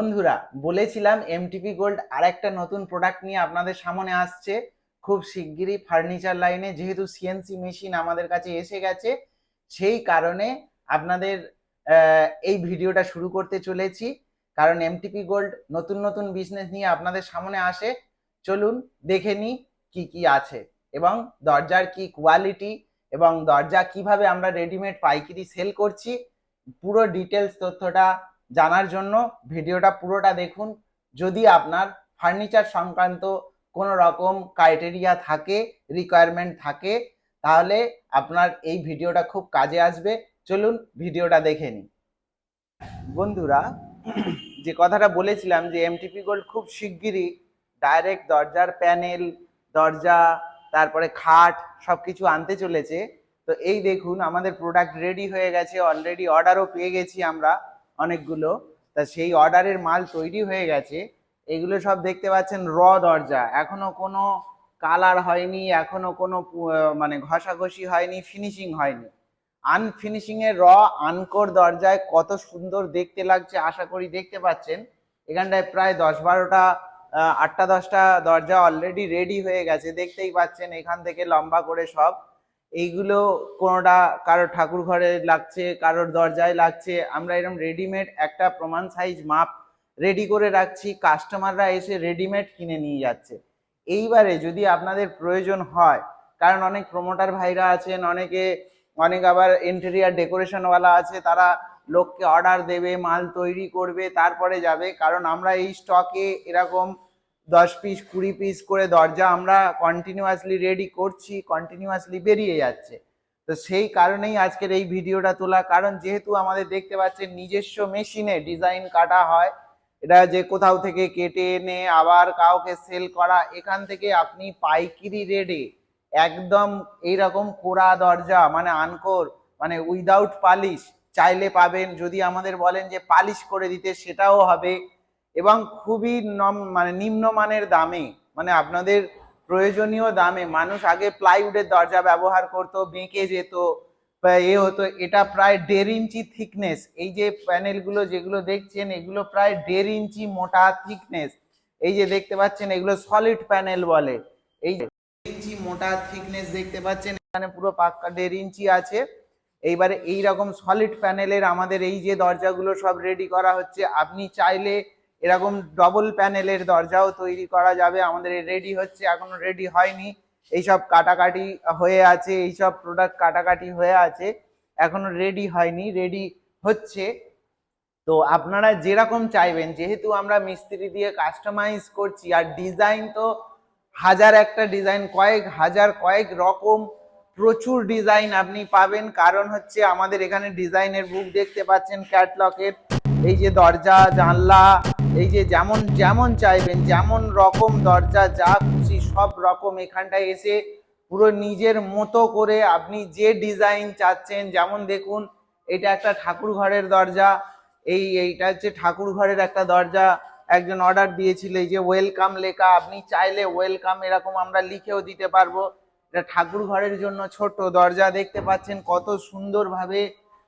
বন্ধুরা, বলেছিলাম MTP gold আর একটা নতুন প্রোডাক্ট নিয়ে আপনাদের সামনে আসছে। খুব শিগগিরই ফার্নিচার লাইনে যেহেতু সিএনসি মেশিন আমাদের কাছে এসে গেছে, সেই কারণে আপনাদের এই ভিডিওটা শুরু করতে চলেছি। কারণ এমটিপি গোল্ড নতুন নতুন বিজনেস নিয়ে আপনাদের সামনে আসে। চলুন দেখে নিই কি কি আছে। এবং দরজার কি কোয়ালিটি এবং দরজা কীভাবে আমরা রেডিমেড পাইকারি সেল করছি, পুরো ডিটেলস তথ্যটা জানার জন্য ভিডিওটা পুরোটা দেখুন। যদি আপনার ফার্নিচার সংক্রান্ত কোনো রকম ক্রাইটেরিয়া থাকে রিকোয়ারমেন্ট থাকে, তাহলে আপনার এই ভিডিওটা খুব কাজে আসবে। চলুন ভিডিওটা দেখে নিই। বন্ধুরা, যে কথাটা বলেছিলাম যে এমটিপি গোল্ড খুব শিগগিরই ডাইরেক্ট দরজার প্যানেল দরজা, তারপরে খাট সব কিছু আনতে চলেছে। তো এই দেখুন, আমাদের প্রোডাক্ট রেডি হয়ে গেছে অলরেডি অর্ডারও পেয়ে গেছি আমরা। অনেকগুলো। তা সেই অর্ডারের মাল তৈরি হয়ে গেছে। এগুলো সব দেখতে পাচ্ছেন র দরজা। এখনও কোনো কালার হয়নি, এখনও কোনো মানে ঘষাঘষি হয়নি ফিনিশিং হয়নি। আনফিনিশিং এর র আনকোর দরজায় কত সুন্দর দেখতে লাগছে, আশা করি দেখতে পাচ্ছেন। এখানটায় প্রায় দশ বারোটা আটটা দশটা দরজা অলরেডি রেডি হয়ে গেছে। দেখতেই পাচ্ছেন এখান থেকে লম্বা করে সব। এইগুলো কোনোটা কারোর ঠাকুর ঘরে লাগছে, কারোর দরজায় লাগছে। আমরা এরকম রেডিমেড একটা প্রমাণ সাইজ মাপ রেডি করে রাখছি কাস্টমাররা এসে রেডিমেড কিনে নিয়ে যাচ্ছে। এইবারে যদি আপনাদের প্রয়োজন হয়, কারণ অনেক প্রমোটার ভাইরা আছেন, অনেকে, অনেক আবার ইন্টেরিয়ার ডেকোরেশনওয়ালা আছে, তারা লোককে অর্ডার দেবে, মাল তৈরি করবে, তারপরে যাবে। কারণ আমরা এই স্টকে এরকম দশ পিস কুড়ি পিস করে দরজা আমরা কন্টিনিউয়াসলি রেডি করছি কন্টিনিউয়াসলি বেরিয়ে যাচ্ছে। তো সেই কারণেই আজকের এই ভিডিওটা তোলা কারণ যেহেতু আমাদের দেখতে পাচ্ছেন নিজস্ব মেশিনে ডিজাইন কাটা হয়, এটা যে কোথাও থেকে কেটে এনে আবার কাউকে সেল করা, এখান থেকে আপনি পাইকিরি রেডে একদম এইরকম কোরা দরজা মানে আনকোর মানে উইদাউট পালিশ চাইলে পাবেন, যদি আমাদের বলেন যে পালিশ করে দিতে, সেটাও হবে। এবং খুবই নম মানে নিম্নমানের দামে মানে আপনাদের প্রয়োজনীয় দামে, মানুষ আগে প্লাইউডের দরজা ব্যবহার করতো, বেঁকে যেত, বা এ হতো, এটা প্রায় দেড় ইঞ্চি থিকনেস এই যে প্যানেলগুলো যেগুলো দেখছেন, এগুলো প্রায় দেড় ইঞ্চি মোটা থিকনেস এই যে দেখতে পাচ্ছেন, এগুলো সলিড প্যানেল বলে, এই যে ইঞ্চি মোটা থিকনেস দেখতে পাচ্ছেন, এখানে পুরো পাক্কা দেড় ইঞ্চি আছে, এইবারে এই রকম সলিড প্যানেলের আমাদের এই যে দরজাগুলো সব রেডি করা হচ্ছে, আপনি চাইলে এরকম ডবল প্যানেলের দরজাও তৈরি করা যাবে। আমাদের রেডি হচ্ছে, এখনও রেডি হয়নি। এইসব কাটাকাটি হয়ে আছে, এইসব প্রোডাক্ট কাটাকাটি হয়ে আছে, এখনও রেডি হয়নি রেডি হচ্ছে। তো আপনারা যেরকম চাইবেন, যেহেতু আমরা মিস্ত্রি দিয়ে কাস্টমাইজ করছি, আর ডিজাইন তো হাজার একটা ডিজাইন কয়েক হাজার, কয়েক রকম প্রচুর ডিজাইন আপনি পাবেন। কারণ হচ্ছে আমাদের এখানে ডিজাইনের বুক দেখতে পাচ্ছেন ক্যাটলকের এই যে দরজা, জানলা, এই যে যেমন যেমন চাইবেন, যেমন রকম দরজা, যা খুশি সব রকম এখানটায় এসে পুরো নিজের মতো করে আপনি যে ডিজাইন চাচ্ছেন, যেমন দেখুন, এটা একটা ঠাকুর ঘরের দরজা। এই, এইটা হচ্ছে ঠাকুর ঘরের একটা দরজা। একজন অর্ডার দিয়েছিল, এই যে ওয়েলকাম লেখা। আপনি চাইলে ওয়েলকাম এরকম আমরা লিখেও দিতে পারব। এটা ঠাকুর ঘরের জন্য ছোট দরজা দেখতে পাচ্ছেন, কত সুন্দরভাবে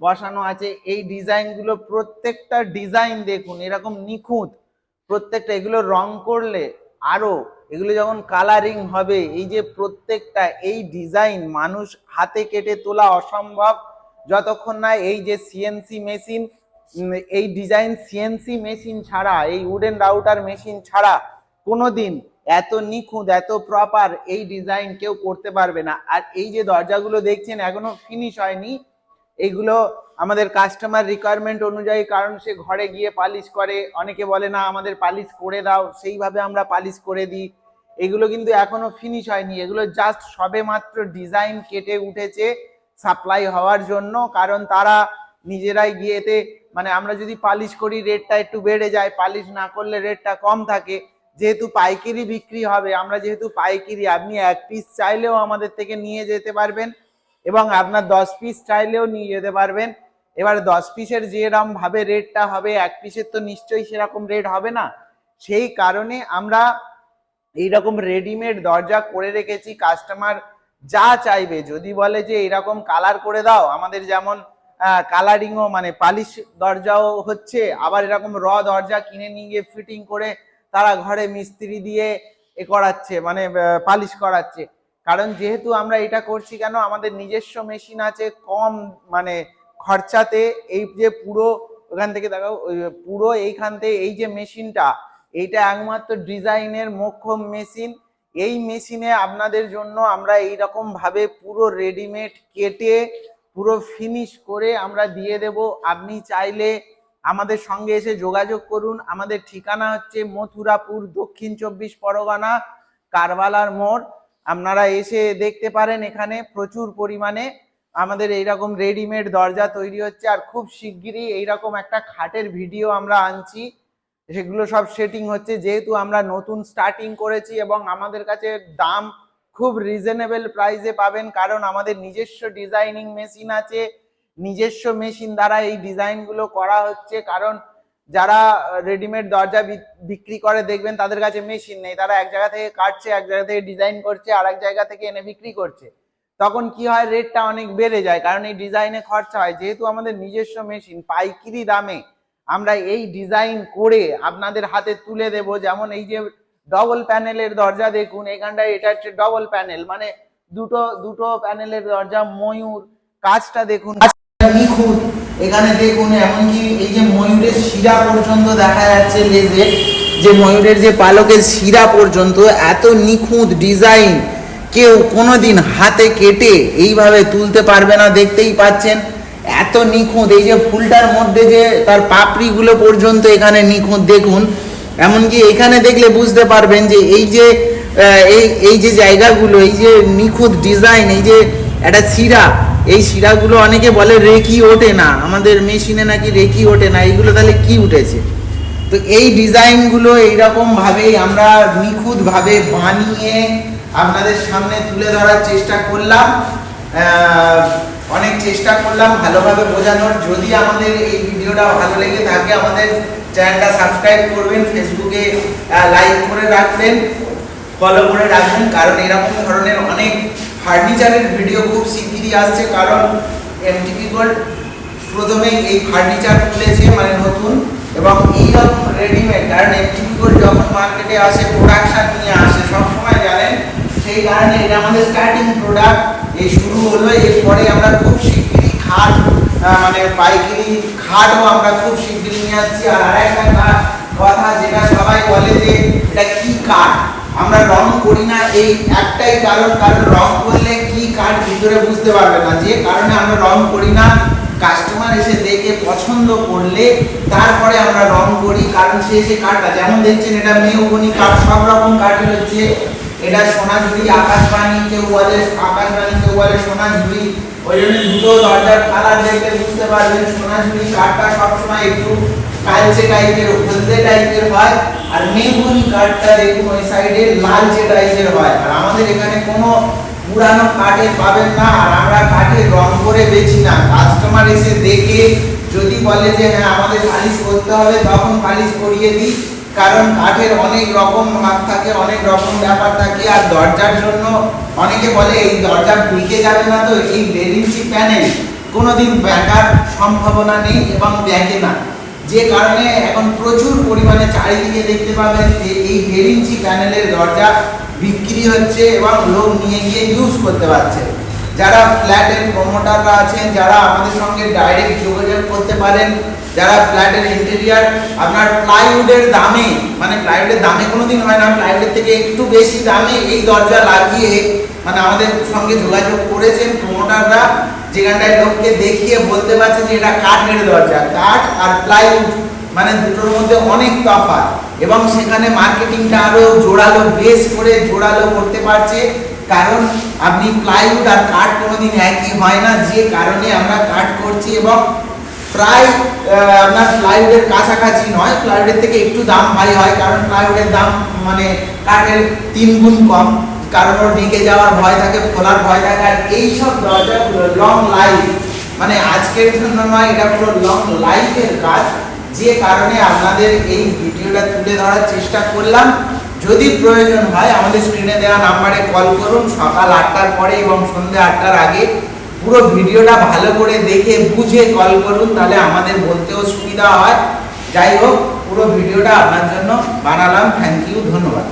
বসানো আছে। এই ডিজাইনগুলো প্রত্যেকটা ডিজাইন দেখুন, এরকম নিখুঁত। প্রত্যেকটা, এগুলো রং করলে আরও, এগুলো যখন কালারিং হবে, এই যে প্রত্যেকটা, এই ডিজাইন মানুষ হাতে কেটে তোলা অসম্ভব। যতক্ষণ না এই যে সিএনসি মেশিন এই ডিজাইন সিএনসি মেশিন ছাড়া, এই উডেন রাউটার মেশিন ছাড়া কোনোদিন এত নিখুঁত, এত প্রপার এই ডিজাইন কেউ করতে পারবে না। আর এই যে দরজাগুলো দেখছেন, এখনও ফিনিশ হয়নি। এগুলো আমাদের কাস্টমার রিকোয়ারমেন্ট অনুযায়ী, কারণ সে ঘরে গিয়ে পালিশ করে। অনেকে বলে, না, আমাদের পালিশ করে দাও। সেইভাবে আমরা পালিশ করে দিই। এগুলো কিন্তু এখনও ফিনিশ হয়নি। এগুলো জাস্ট সবে মাত্র ডিজাইন কেটে উঠেছে সাপ্লাই হওয়ার জন্য। কারণ তারা নিজেরাই গিয়েতে মানে আমরা যদি পালিশ করি রেটটা একটু বেড়ে যায়। পালিশ না করলে রেটটা কম থাকে। যেহেতু পাইকারি বিক্রি হবে, আমরা যেহেতু পাইকারি, আপনি এক পিস চাইলেও আমাদের থেকে নিয়ে যেতে পারবেন এবং আপনার দশ পিস চাইলেও নিয়ে যেতে পারবেন। এবার দশ পিসের যেরকম ভাবে রেটটা হবে, এক পিসের তো নিশ্চয়ই সেরকম রেট হবে না। সেই কারণে আমরা এইরকম রেডিমেড দরজা করে রেখেছি কাস্টমার যা চাইবে। যদি বলে যে এরকম কালার করে দাও, আমাদের যেমন কালারিংও মানে পালিশ দরজাও হচ্ছে, আবার এরকম র দরজা কিনে নিয়ে গিয়ে ফিটিং করে তারা ঘরে মিস্ত্রি দিয়ে এ করাচ্ছে মানে পালিশ করাচ্ছে। কারণ যেহেতু আমরা এটা করছি কেন, আমাদের নিজস্ব মেশিন আছে, কম মানে খরচাতে এই যে পুরো, ওখান থেকে দেখো পুরো এইখান থেকে এই যে মেশিনটা, এইটা একমাত্র ডিজাইনের মোক্ষম মেশিন। এই মেশিনে আপনাদের জন্য আমরা এই রকম ভাবে পুরো রেডিমেড কেটে, পুরো ফিনিশ করে আমরা দিয়ে দেব। আপনি চাইলে আমাদের সঙ্গে এসে যোগাযোগ করুন। আমাদের ঠিকানা হচ্ছে মথুরাপুর দক্ষিণ চব্বিশ পরগনা, কারবালার মোড়। আপনারা এসে দেখতে পারেন এখানে প্রচুর পরিমাণে আমাদের এইরকম রেডিমেড দরজা তৈরি হচ্ছে। আর খুব শিগগিরই এইরকম একটা খাটের ভিডিও আমরা আনছি। সেগুলো সব সেটিং হচ্ছে। যেহেতু আমরা নতুন স্টার্টিং করেছি এবং আমাদের কাছে দাম খুব রিজনেবল প্রাইসে পাবেন, কারণ আমাদের নিজস্ব ডিজাইনিং মেশিন আছে। নিজস্ব মেশিন দ্বারা এই ডিজাইনগুলো করা হচ্ছে। কারণ যারা রেডিমেড দরজা বিক্রি করে দেখবেন তাদের কাছে মেশিন নেই। তারা এক জায়গা থেকে কাটছে, এক জায়গা থেকে ডিজাইন করছে আর এক জায়গা থেকে এনে বিক্রি করছে। তখন কি হয় রেটটা অনেক বেড়ে যায়। কারণ এই ডিজাইনে খরচা হয়। যেহেতু আমাদের নিজস্ব মেশিন পাইকিরি দামে আমরা এই ডিজাইন করে আপনাদের হাতে তুলে দেব। যেমন এই যে ডবল প্যানেলের দরজা দেখুন এখানটায় এটা হচ্ছে ডবল প্যানেল মানে দুটো দুটো প্যানেলের দরজা, ময়ূর, কাজটা দেখুন। এখানে দেখুন, এমনকি এই যে ময়ূরের শিরা পর্যন্ত দেখা যাচ্ছে লেজে যে ময়ূরের যে পালকের শিরা পর্যন্ত, এত নিখুঁত ডিজাইন কেউ কোনোদিন হাতে কেটে এইভাবে তুলতে পারবে না, দেখতেই পাচ্ছেন। এত নিখুঁত, এই যে ফুলটার মধ্যে যে তার পাপড়িগুলো পর্যন্ত এখানে নিখুঁত, দেখুন। এমনকি এখানে দেখলে বুঝতে পারবেন যে এই যে এই এই যে জায়গাগুলো, এই যে নিখুঁত ডিজাইন, এই যে একটা শিরা এই শিরাগুলো অনেকে বলে রেকি ওঠে না। আমাদের মেশিনে নাকি রেকি ওঠে না। এইগুলো তাহলে কি উঠেছে? তো এই ডিজাইনগুলো এইরকম ভাবেই আমরা নিখুঁত ভাবে বানিয়ে আপনাদের সামনে তুলে ধরার চেষ্টা করলাম। অনেক চেষ্টা করলাম ভালোভাবে বোঝানোর। যদি আমাদের এই ভিডিওটা ভালো লেগে থাকে, আমাদের চ্যানেলটা সাবস্ক্রাইব করবেন ফেসবুকে লাইক করে রাখবেন। ফলো করে রাখবেন। কারণ এরকম ধরনের অনেক ফার্নিচারের ভিডিও খুব শিগগিরই আসছে। কারণ এমটিপি গোল্ড প্রথমেই এই ফার্নিচার খুলেছে মানে নতুন, এবং এইরকম রেডিমেড কারণ এমটিপি গোল্ড যখন মার্কেটে আসে প্রোডাকশন নিয়ে আসে সবসময় জানেন, সেই কারণে এটা আমাদের স্টার্টিং প্রোডাক্ট এই শুরু হলো, এরপরে আমরা খুব শিগগিরই খাট মানে পাইকারি খাটও আমরা খুব শিগগিরই নিয়ে আসছি। আর আরেকটা কথা যেটা সবাই বলে যে, এটা কি কাঠ? আমরা রং করি না, এই একটাই কারণ। কারণ রং করলে কি কাঠ ভিতরে বুঝতে পারবে না? যে কারণে আমরা রং করি না কাস্টমার এসে দেখে পছন্দ করলে তারপরে আমরা রং করি, কারণ সে এসে কাঠটা যেমন দেখছেন, এটা মেহগনি কাঠ সব রকম কাঠের হচ্ছে। এটা সোনাঝুরি আকাশবাণী, কেউ বলে আকাশবাণী, কেউ বলে সোনাঝুরি ওই জন্য দুটো দরজার কালার দেখলে বুঝতে পারবেন সোনাঝুরি কাঠটা সবসময় একটু কালচে টাইপের হলদে টাইপের হয়, আর মেহগুনি কাঠটা দেখুন ওই সাইডে লালচে টাইপের হয়। আর আমাদের এখানে কোনো পুরানো কাঠে পাবেন না, আর আমরা কাঠে রং করে বেচি না। কাস্টমার এসে দেখে যদি বলে যে হ্যাঁ আমাদের পালিশ করতে হবে, তখন পালিশ করিয়ে দিই। কারণ কাঠের অনেক রকম ভাগ থাকে, অনেক রকম ব্যাপার থাকে, আর দরজার জন্য অনেকে বলে, এই দরজা বিকে যাবে না তো, এই ইঞ্চি প্যানেল। কোনোদিন ব্যাকার সম্ভাবনা নেই এবং ব্যাকে না। যে কারণে এখন প্রচুর পরিমাণে চারিদিকে দেখতে পাবেন যে এই দেড় ইঞ্চি প্যানেলের দরজা বিক্রি হচ্ছে এবং লোক নিয়ে গিয়ে ইউজ করতে পারছে। যারা ফ্ল্যাটের প্রমোটাররা আছেন, যারা আমাদের সঙ্গে ডাইরেক্ট যোগাযোগ করতে পারেন, যারা ফ্ল্যাটের ইন্টেরিয়ার আপনার প্লাইউডের দামে মানে প্লাইউডের দামে কোনোদিন হয় না প্লাইউডের থেকে একটু বেশি দামে এই দরজা লাগিয়ে মানে আমাদের সঙ্গে যোগাযোগ করেছেন প্রমোটাররা যেখানটায় লোককে দেখিয়ে বলতে পারছে যে এটা কাঠের দরজা। কাঠ আর প্লাইউড মানে দুটোর মধ্যে অনেক তফাৎ। এবং সেখানে মার্কেটিংটা আরও জোরালো, বেশ করে জোরালো করতে পারছে। কারণ আপনি প্লাইউড আর কাঠ কোনোদিন একই হয় না, যে কারণে আমরা কাঠ করছি এবং প্রায় আপনার প্লাইউডের কাছাকাছি নয়, প্লাইউডের থেকে একটু দাম হাই হয়, কারণ প্লাইউডের দাম মানে কাঠের তিন গুণ কম। কারণ ওর ঢেকে যাওয়ার ভয় থাকে, খোলার ভয় থাকে, আর এইসব দরজাগুলো লং লাইফ মানে আজকের জন্য নয়, এটা পুরো লং লাইফের কাজ। যে কারণে আপনাদের এই ভিডিওটা তুলে ধরার চেষ্টা করলাম। যদি প্রয়োজন হয়, আমাদের স্ক্রিনে দেওয়া নাম্বারে কল করুন। সকাল আটটার পরে এবং সন্ধ্যে আটটার আগে পুরো ভিডিওটা ভালো করে দেখে বুঝে কল করুন, তাহলে আমাদের বলতেও সুবিধা হয়। যাই হোক, পুরো ভিডিওটা আপনার জন্য বানালাম। থ্যাংক ইউ ধন্যবাদ।